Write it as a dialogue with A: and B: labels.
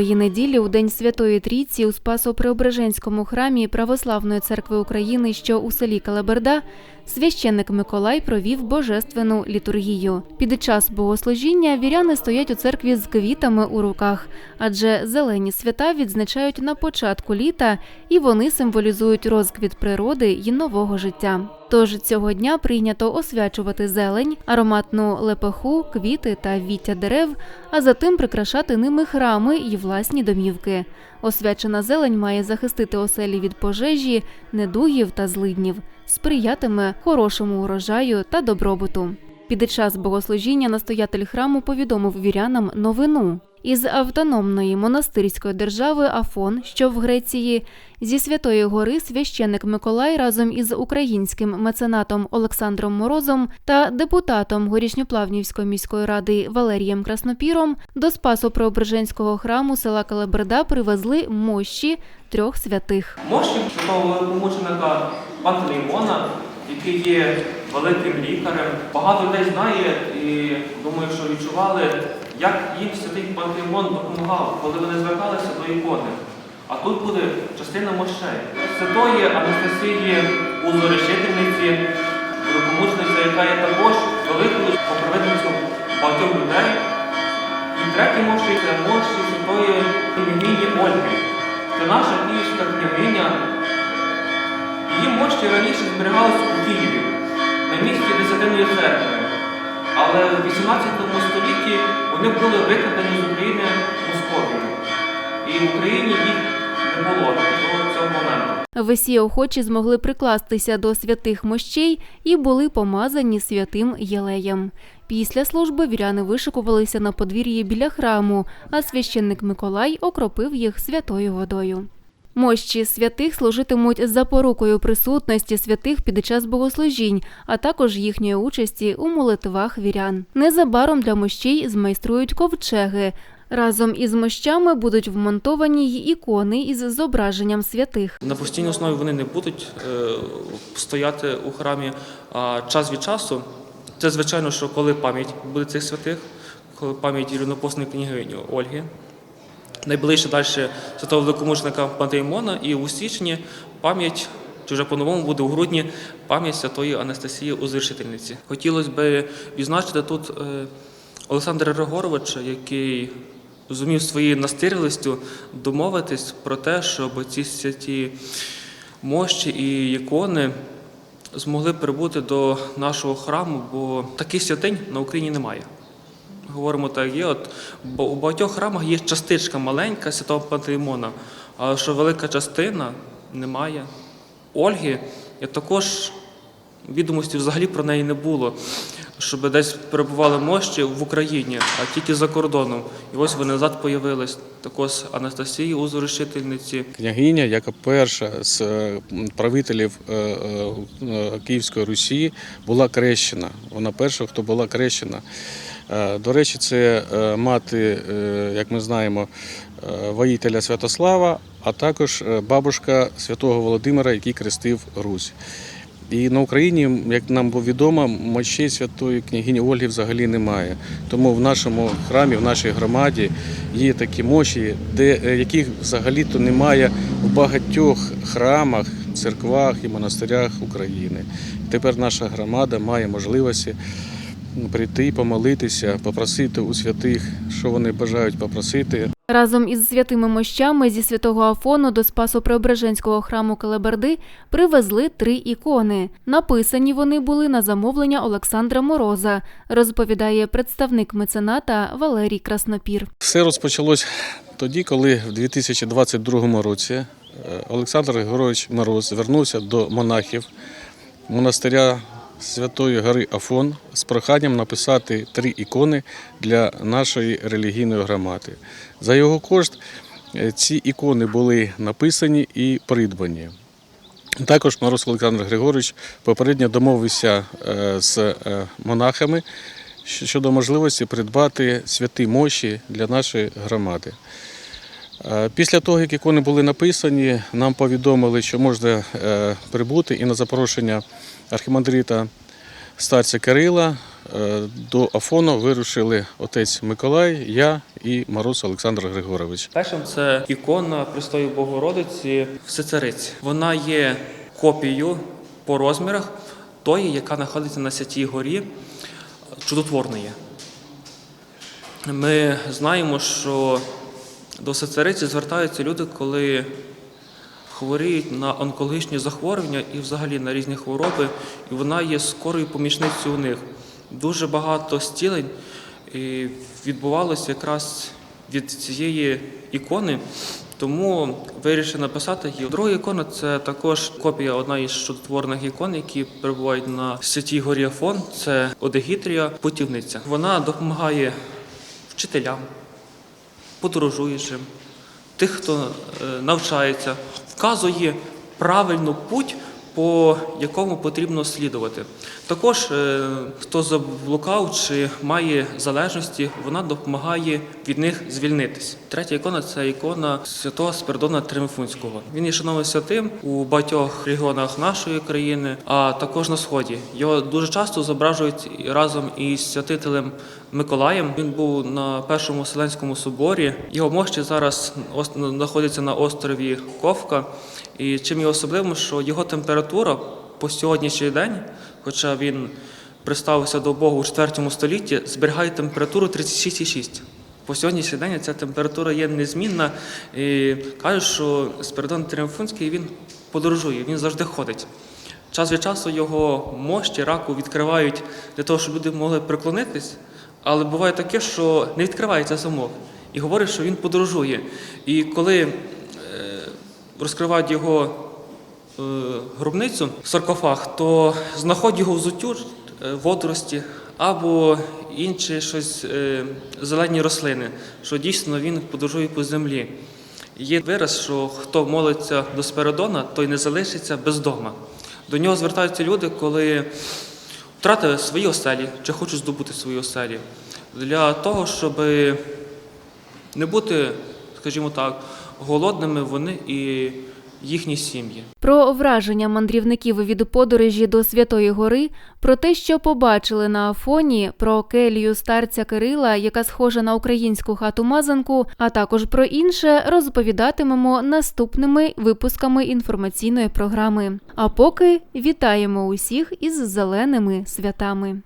A: Минулої неділі, у День Святої Трійці, у Спасо-Преображенському храмі Православної церкви України, що у селі Калаберда, священник Миколай провів божественну літургію. Під час богослужіння віряни стоять у церкві з квітами у руках, адже зелені свята відзначають на початку літа, і вони символізують розквіт природи й нового життя. Тож цього дня прийнято освячувати зелень, ароматну лепеху, квіти та віття дерев, а затим прикрашати ними храми й власні домівки. Освячена зелень має захистити оселі від пожежі, недугів та злиднів, сприятиме хорошому урожаю та добробуту. Під час богослужіння настоятель храму повідомив вірянам новину. Із автономної монастирської держави Афон, що в Греції, зі Святої Гори священник Миколай разом із українським меценатом Олександром Морозом та депутатом Горішньоплавнівської міської ради Валерієм Краснопіром до Спасо-Преображенського храму села Калаберда привезли мощі трьох святих.
B: Мощі великомученика Пантелеймона, який є великим лікарем. Багато людей знає і думаю, що відчували, як їм святий Пантелеймон допомагав, коли вони зверталися до ікони. А тут буде частина мощей. Святої Анастасії Узорішительниці, великомучениця, яка є також великою покровительницю багатьох людей. І третій мощі це мощі святої княгині Ольги. Це наша київська княгиня. Її мощі раніше зберігалися у Києві на місці Десятиної церкви. Але в 18 столітті вони були викрадені з України Московією. І в Україні їх не було до цього моменту.
A: Весі охочі змогли прикластися до святих мощей і були помазані святим Єлеєм. Після служби віряни вишикувалися на подвір'ї біля храму, а священник Миколай окропив їх святою водою. Мощі святих служитимуть запорукою присутності святих під час богослужінь, а також їхньої участі у молитвах вірян. Незабаром для мощей змайструють ковчеги. Разом із мощами будуть вмонтовані й ікони із зображенням святих.
B: На постійній основі вони не будуть е, стояти у храмі, а час від часу. Це звичайно, що коли пам'ять буде цих святих, коли пам'ять рівнопосної княгині Ольги. Найближче далі святого великомученика Пантелеймона і у січні пам'ять, чи вже по-новому буде у грудні пам'ять святої Анастасії Узвершительниці. Хотілося б відзначити тут е, Олександра Григоровича, який зумів своєю настирливістю домовитись про те, щоб ці святі мощі і ікони змогли прибути до нашого храму, бо таких святинь на Україні немає. Говоримо так, є. От, бо у багатьох храмах є частичка маленька святого Пантелеймона, але що велика частина немає. Ольги я також відомості взагалі про неї не було, щоб десь перебували мощі в Україні, а тільки за кордоном. І ось вони назад появились. Також Анастасії Узорішительниці.
C: Княгиня, яка перша з е, правителів е, е, Київської Русі, була крещена. Вона перша, хто була крещена. Е, До речі, це е, мати, е, як ми знаємо, воїтеля Святослава, а також бабушка святого Володимира, який крестив Русь. І на Україні, як нам було відомо, мощей святої княгині Ольги взагалі немає. Тому в нашому храмі, в нашій громаді є такі мощі, де яких взагалі-то немає у багатьох храмах, церквах і монастирях України. Тепер наша громада має можливості прийти, помолитися, попросити у святих, що вони бажають попросити.
A: Разом із святими мощами зі святого Афону до Спасо-Преображенського храму Калаберди привезли три ікони. Написані вони були на замовлення Олександра Мороза, розповідає представник мецената Валерій Краснопір.
C: Все розпочалось тоді, коли в 2022 році е, Олександр Григорович Мороз звернувся до монахів монастиря Святої Гори Афон з проханням написати три ікони для нашої релігійної громади. За його кошт е, ці ікони були написані і придбані. Також Мороз Олександр Григорович попередньо домовився е, з е, монахами щодо можливості придбати святі мощі для нашої громади. Е, Після того, як ікони були написані, нам повідомили, що можна е, прибути і на запрошення архімандрита старця Кирила е, до Афону вирушили отець Миколай, я і Мороз Олександр Григорович.
B: Першим це ікона Престої Богородиці в. Вона є копією по розмірах тої, яка знаходиться на Святій горі чудотворної. Ми знаємо, що до Сицериці звертаються люди, коли хворіють на онкологічні захворювання і взагалі на різні хвороби, і вона є скорою помічницею у них. Дуже багато стілень відбувалося якраз від цієї ікони, тому вирішив написати її. Друга ікона це також копія одна із чудотворних ікон, які перебувають на святій горі Афон. Це Одегітрія, путівниця. Вона допомагає вчителям, подорожуючим, тих, хто е, навчається, вказує правильну путь, по якому потрібно слідувати. Також, е, хто заблукав чи має залежності, вона допомагає від них звільнитись. Третя ікона це ікона святого Спиридона Тримфунського. Він є шановним святим у багатьох регіонах нашої країни, а також на сході. Його дуже часто зображують разом із святителем Миколаєм. Він був на першому Вселенському соборі. Його мощі зараз знаходяться на острові Ковка. І чим є особливим, що його температура по сьогоднішній день, хоча він приставився до Бога у 4 столітті, зберігає температуру 36,6. По сьогоднішній день ця температура є незмінна. І кажуть, що Спиридон Тріумфунський він подорожує, він завжди ходить. Час від часу його мощі раку відкривають для того, щоб люди могли приклонитись, але буває таке, що не відкривається замок. І говорить, що він подорожує. І коли е, розкривають його е, гробницю, саркофаг, то знаходять його взуттю, е, водорості або інші щось зелені рослини, що дійсно він подорожує по землі. Є вираз, що хто молиться до Спиридона, той не залишиться без дома. До нього звертаються люди, коли втратили свої оселі чи хочуть здобути свої оселі, для того, щоб не бути, скажімо так, голодними вони і їхні сім'ї.
A: Про враження мандрівників від подорожі до Святої Гори, про те, що побачили на Афоні, про келію старця Кирила, яка схожа на українську хату мазанку, а також про інше розповідатимемо наступними випусками інформаційної програми. А поки вітаємо усіх із зеленими святами.